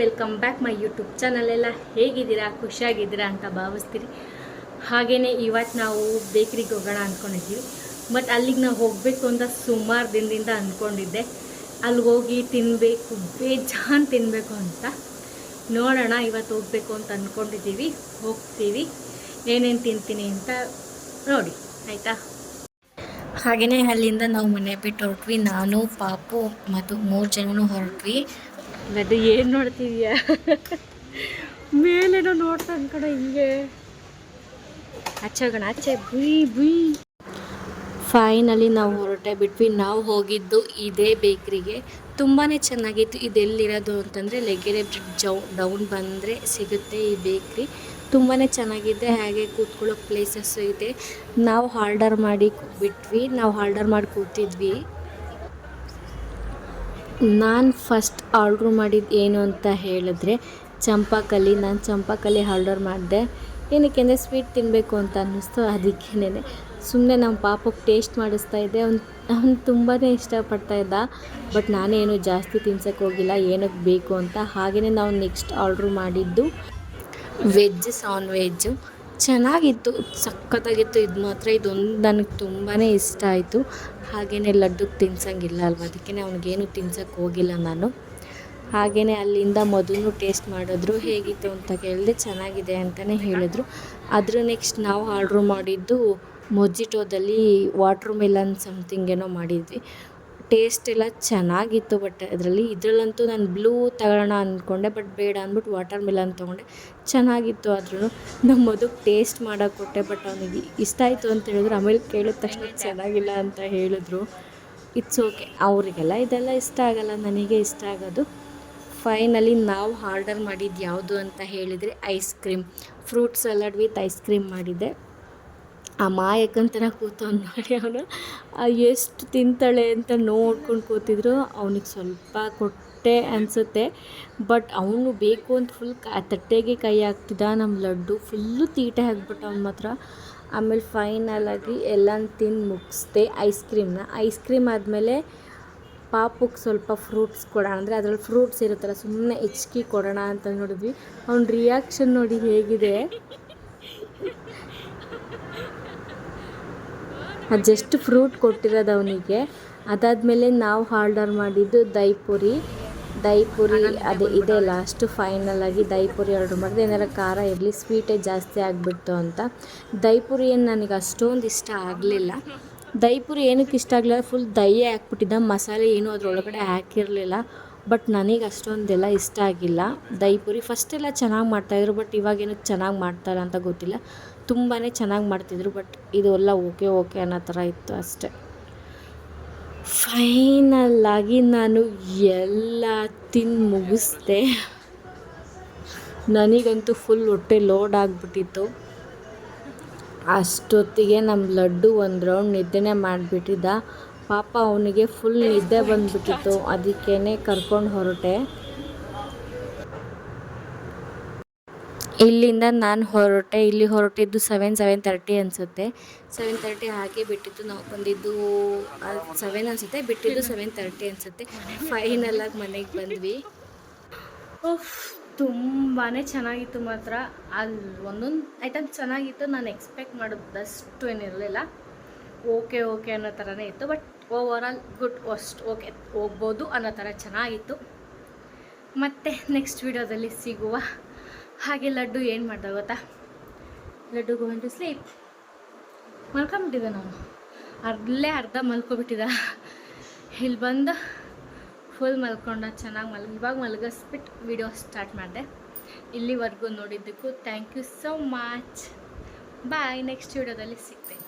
Welcome back my YouTube ಚಾನಲೆಲ್ಲ ಹೇಗಿದ್ದೀರಾ? ಖುಷಿಯಾಗಿದ್ದೀರಾ ಅಂತ ಭಾವಿಸ್ತೀರಿ. ಹಾಗೆಯೇ ಇವತ್ತು ನಾವು ಬೇಕ್ರಿಗೆ ಹೋಗೋಣ ಅಂದ್ಕೊಂಡಿದ್ದೀವಿ ಬಟ್ ಅಲ್ಲಿಗೆ ನಾವು ಹೋಗಬೇಕು ಅಂತ ಸುಮಾರು ದಿನದಿಂದ ಅಂದ್ಕೊಂಡಿದ್ದೆ ಅಲ್ಲಿ ಹೋಗಿ ತಿನ್ನಬೇಕು ಬೇಜಾನ್ ತಿನ್ನಬೇಕು ಅಂತ. ನೋಡೋಣ ಇವತ್ತು ಹೋಗಬೇಕು ಅಂತ ಅಂದ್ಕೊಂಡಿದ್ದೀವಿ ಹೋಗ್ತೀವಿ. ಏನೇನು ತಿಂತೀನಿ ಅಂತ ನೋಡಿ. ಆಯಿತಾ? ಹಾಗೆಯೇ ಅಲ್ಲಿಂದ ನಾವು ಮನೆ ಬಿಟ್ಟು ಹೊರಟ್ವಿ. ನಾನು, ಪಾಪು ಮತ್ತು ಮೂರು ಜನನು ಹೊರಟ್ವಿ. ಅದು ಏನು ನೋಡ್ತಿದೀಯ? ಮೇಲೇನೋ ನೋಡ್ತಾ ಅನ್ಕಡೆ ಹಿಂಗೆ. ಹಚ್ಚೋಗೋಣ ಆಚೆ ಬುಯ್ ಬುಯ್. ಫೈನಲಿ ನಾವು ಹೊರಟೆ ಬಿಟ್ವಿ. ನಾವು ಹೋಗಿದ್ದು ಇದೇ ಬೇಕ್ರಿಗೆ. ತುಂಬಾ ಚೆನ್ನಾಗಿತ್ತು. ಇದೆಲ್ಲಿರೋದು ಅಂತಂದರೆ ಲೆಗೆರೆ ಬ್ರಿಡ್ಜ್ ಜೌ, ಡೌನ್ ಬಂದರೆ ಸಿಗುತ್ತೆ ಈ ಬೇಕ್ರಿ. ತುಂಬಾ ಚೆನ್ನಾಗಿದೆ. ಹಾಗೆ ಕೂತ್ಕೊಳ್ಳೋಕೆ ಪ್ಲೇಸಸ್ಸು ಇದೆ. ನಾವು ಆರ್ಡರ್ ಮಾಡಿ ಬಿಟ್ವಿ. ನಾವು ಆರ್ಡರ್ ಮಾಡಿ ಕೂತಿದ್ವಿ. ನಾನು ಫಸ್ಟ್ ಆರ್ಡ್ರ್ ಮಾಡಿದ್ದು ಏನು ಅಂತ ಹೇಳಿದ್ರೆ ಚಂಪಾಕಲಿ. ನಾನು ಚಂಪಾಕಲಿ ಆರ್ಡರ್ ಮಾಡಿದೆ. ಏನಕ್ಕೆ ಅಂದರೆ ಸ್ವೀಟ್ ತಿನ್ನಬೇಕು ಅಂತ ಅನ್ನಿಸ್ತು. ಅದಕ್ಕೇನೆ ಸುಮ್ಮನೆ ನಮ್ಮ ಪಾಪಕ್ಕೆ ಟೇಸ್ಟ್ ಮಾಡಿಸ್ತಾ ಇದ್ದೆ. ಅವ್ನು ಅವ್ನು ತುಂಬಾ ಇಷ್ಟಪಡ್ತಾ ಇದ್ದ. ಬಟ್ ನಾನೇನು ಜಾಸ್ತಿ ತಿನ್ಸಕ್ಕೆ ಹೋಗಿಲ್ಲ. ಏನಕ್ಕೆ ಬೇಕು ಅಂತ. ಹಾಗೆಯೇ ನಾವು ನೆಕ್ಸ್ಟ್ ಆರ್ಡ್ರ್ ಮಾಡಿದ್ದು ವೆಜ್ ಸಾನ್ ವೆಜ್ಜು ಚೆನ್ನಾಗಿತ್ತು, ಸಖತ್ತಾಗಿತ್ತು. ಇದು ಮಾತ್ರ, ಇದೊಂದು ನನಗೆ ತುಂಬಾ ಇಷ್ಟ ಆಯಿತು. ಹಾಗೆಯೇ ಲಡ್ಡುಗೆ ತಿನ್ಸಂಗಿಲ್ಲ ಅಲ್ವ? ಅದಕ್ಕೆ ಅವ್ನಿಗೇನು ತಿನ್ಸಕ್ಕೆ ಹೋಗಿಲ್ಲ ನಾನು. ಹಾಗೆಯೇ ಅಲ್ಲಿಂದ ಮೊದಲು ಟೇಸ್ಟ್ ಮಾಡಿದ್ರು. ಹೇಗಿತ್ತು ಅಂತ ಕೇಳಿದೆ ಚೆನ್ನಾಗಿದೆ ಅಂತಲೇ ಹೇಳಿದ್ರು. ಅದ್ರ ನೆಕ್ಸ್ಟ್ ನಾವು ಆರ್ಡ್ರ್ ಮಾಡಿದ್ದು ಮೊಜಿಟೋದಲ್ಲಿ ವಾಟ್ರ್ ಮೆಲನ್ ಸಮ್ಥಿಂಗ್ ಏನೋ ಮಾಡಿದ್ವಿ. ಟೇಸ್ಟ್ ಎಲ್ಲ ಚೆನ್ನಾಗಿತ್ತು ಬಟ್ ಅದರಲ್ಲಿ ಇದರಲ್ಲಂತೂ ನಾನು ಬ್ಲೂ ತಗೊಳ್ಳೋಣ ಅಂದ್ಕೊಂಡೆ ಬಟ್ ಬೇಡ ಅಂದ್ಬಿಟ್ಟು ವಾಟರ್ ಮಿಲನ್ ತೊಗೊಂಡೆ. ಚೆನ್ನಾಗಿತ್ತು ಆದ್ರೂ ನಮ್ಮ ಮದುವೆ ಟೇಸ್ಟ್ ಮಾಡೋಕೆ ಕೊಟ್ಟೆ ಬಟ್ ಅವನಿಗೆ ಇಷ್ಟ ಆಯಿತು ಅಂತ ಹೇಳಿದ್ರು. ಆಮೇಲೆ ಕೇಳಿದ ತಕ್ಷಣ ಚೆನ್ನಾಗಿಲ್ಲ ಅಂತ ಹೇಳಿದ್ರು. ಇಟ್ಸ್ ಓಕೆ ಅವರಿಗೆಲ್ಲ ಇದೆಲ್ಲ ಇಷ್ಟ ಆಗಲ್ಲ ನನಗೆ ಇಷ್ಟ ಆಗೋದು. ಫೈನಲಿ ನಾವು ಆರ್ಡರ್ ಮಾಡಿದ್ದು ಯಾವುದು ಅಂತ ಹೇಳಿದರೆ ice cream fruit salad with ice cream ಮಾಡಿದ್ದೆ. ಆ ಮಾಯಕ್ಕಂತನ ಕೂತವ್ನು ನೋಡಿ ಅವನು. ಎಷ್ಟು ತಿಂತಾಳೆ ಅಂತ ನೋಡ್ಕೊಂಡು ಕೂತಿದ್ರು. ಅವನಿಗೆ ಸ್ವಲ್ಪ ಕೊಟ್ಟೆ ಅನಿಸುತ್ತೆ. ಬಟ್ ಅವನು ಬೇಕು ಅಂತ ಫುಲ್ ತಟ್ಟೆಗೆ ಕೈ ಹಾಕ್ತಿದ್ದ ನಮ್ಮ ಲಡ್ಡು ಫುಲ್ಲು ತೀಟೆ ಹಾಕ್ಬಿಟ್ಟು ಅವ್ನು ಮಾತ್ರ. ಆಮೇಲೆ ಫೈನಲಾಗಿ ಎಲ್ಲ ತಿಂದು ಮುಗಿಸ್ದೆ ಐಸ್ ಕ್ರೀಮ್ನ ಐಸ್ ಕ್ರೀಮ್ ಆದಮೇಲೆ ಪಾಪುಗೆ ಸ್ವಲ್ಪ ಫ್ರೂಟ್ಸ್ ಕೊಡೋಣ. ಅಂದರೆ ಅದರಲ್ಲಿ ಫ್ರೂಟ್ಸ್ ಇರುತ್ತಲ್ಲ ಸುಮ್ಮನೆ ಹೆಚ್ಕಿ ಕೊಡೋಣ ಅಂತ ನೋಡಿದ್ವಿ. ಅವ್ನ ರಿಯಾಕ್ಷನ್ ನೋಡಿ ಹೇಗಿದೆ. ಜಸ್ಟ್ ಫ್ರೂಟ್ ಕೊಟ್ಟಿರೋದು ಅವನಿಗೆ. ಅದಾದಮೇಲೆ ನಾವು ಆರ್ಡರ್ ಮಾಡಿದ್ದು ದೈಪುರಿ ದೈಪುರಿ ಅದೇ ಇದೆ ಲಾಸ್ಟು ಫೈನಲ್ ಆಗಿ ದೈಪುರಿ ಆರ್ಡ್ರ್ ಮಾಡಿದೆ ಏನಾರ ಖಾರ ಇರಲಿ ಸ್ವೀಟೇ ಜಾಸ್ತಿ ಆಗಿಬಿಡ್ತು ಅಂತ. ದೈಪುರಿ ಏನು ನನಗೆ ಅಷ್ಟೊಂದು ಇಷ್ಟ ಆಗಲಿಲ್ಲ. ದೈಪುರಿ ಏನಕ್ಕೆ ಇಷ್ಟ ಆಗಲಿಲ್ಲ ಫುಲ್ ದಯ್ಯ ಹಾಕ್ಬಿಟ್ಟಿದ್ದ, ಮಸಾಲೆ ಏನೂ ಅದರೊಳಗಡೆ ಹಾಕಿರಲಿಲ್ಲ. ಬಟ್ ನನಗೆ ಅಷ್ಟೊಂದೆಲ್ಲ ಇಷ್ಟ ಆಗಿಲ್ಲ. ದೈಪುರಿ ಫಸ್ಟೆಲ್ಲ ಚೆನ್ನಾಗಿ ಮಾಡ್ತಾಯಿದ್ರು ಬಟ್ ಇವಾಗೇನು ಚೆನ್ನಾಗಿ ಮಾಡ್ತಾರೆ ಅಂತ ಗೊತ್ತಿಲ್ಲ. ತುಂಬಾ ಚೆನ್ನಾಗಿ ಮಾಡ್ತಿದ್ರು, ಬಟ್ ಇದೆಲ್ಲ ಓಕೆ ಓಕೆ ಅನ್ನೋ ಥರ ಇತ್ತು ಅಷ್ಟೆ. ಫೈನಲ್ಲಾಗಿ ನಾನು ಎಲ್ಲ ತಿಂದು ಮುಗಿಸ್ದೆ. ನನಗಂತೂ ಫುಲ್ ಹೊಟ್ಟೆ ಲೋಡ್ ಆಗಿಬಿಟ್ಟಿತ್ತು. ಅಷ್ಟೊತ್ತಿಗೆ ನಮ್ಮ ಲಡ್ಡು ಒಂದು ರೌಂಡ್ ನಿದ್ದೆನೇ ಮಾಡಿಬಿಟ್ಟಿದ್ದ. ಪಾಪ ಅವನಿಗೆ ಫುಲ್ ನಿದ್ದೆ ಬಂದುಬಿಟ್ಟಿತ್ತು. ಅದಕ್ಕೇ ಕರ್ಕೊಂಡು ಹೊರಟೆ. ಇಲ್ಲಿಂದ ನಾನು ಹೊರಟೆ, ಇಲ್ಲಿ ಹೊರಟಿದ್ದು ಸೆವೆನ್ ಸೆವೆನ್ ತರ್ಟಿ ಅನಿಸುತ್ತೆ. ಸೆವೆನ್ ತರ್ಟಿ ಹಾಗೆ ಬಿಟ್ಟಿದ್ದು ನಾವು ಬಂದಿದ್ದು ಸೆವೆನ್ ಅನಿಸುತ್ತೆ, ಬಿಟ್ಟಿದ್ದು ಸೆವೆನ್ ತರ್ಟಿ ಅನಿಸುತ್ತೆ. ಫೈನಲಾಗಿ ಮನೆಗೆ ಬಂದ್ವಿ. ತುಂಬಾ ಚೆನ್ನಾಗಿತ್ತು ಮಾತ್ರ. ಅಲ್ಲಿ ಒಂದೊಂದು ಐಟಮ್ ಚೆನ್ನಾಗಿತ್ತು. ನಾನು ಎಕ್ಸ್ಪೆಕ್ಟ್ ಮಾಡೋದಷ್ಟು ಏನಿರಲಿಲ್ಲ ಓಕೆ ಓಕೆ ಅನ್ನೋ ಥರನೇ ಇತ್ತು. ಬಟ್ ಓವರ್ ಆಲ್ ಗುಡ್ ಅಷ್ಟು ಓಕೆ ಹೋಗ್ಬೋದು ಅನ್ನೋ ಥರ ಚೆನ್ನಾಗಿತ್ತು. ಮತ್ತು ನೆಕ್ಸ್ಟ್ ವಿಡಿಯೋದಲ್ಲಿ ಸಿಗುವ ಹಾಗೆ ಲಡ್ಡು ಏನು ಮಾಡ್ದ ಗೊತ್ತಾ? ಲಡ್ಡು ಗೋಯಿಂಗ್ ಟು ಸ್ಲೀಪ್ ಮಲ್ಕೊಂಬಿಟ್ಟಿದ್ದೆ ನಾನು. ಅರ್ಧಲೇ ಅರ್ಧ ಮಲ್ಕೊಬಿಟ್ಟಿದ್ದ. ಇಲ್ಲಿ ಬಂದು ಫುಲ್ ಮಲ್ಕೊಂಡ, ಚೆನ್ನಾಗಿ ಮಲ್, ಇವಾಗ ಮಲಗಿಸ್ಬಿಟ್ಟು ವಿಡಿಯೋ ಸ್ಟಾರ್ಟ್ ಮಾಡಿದೆ. ಇಲ್ಲಿವರೆಗೂ ನೋಡಿದ್ದಕ್ಕೂ thank you so much bye next ವಿಡಿಯೋದಲ್ಲಿ ಸಿಗ್ತೇನೆ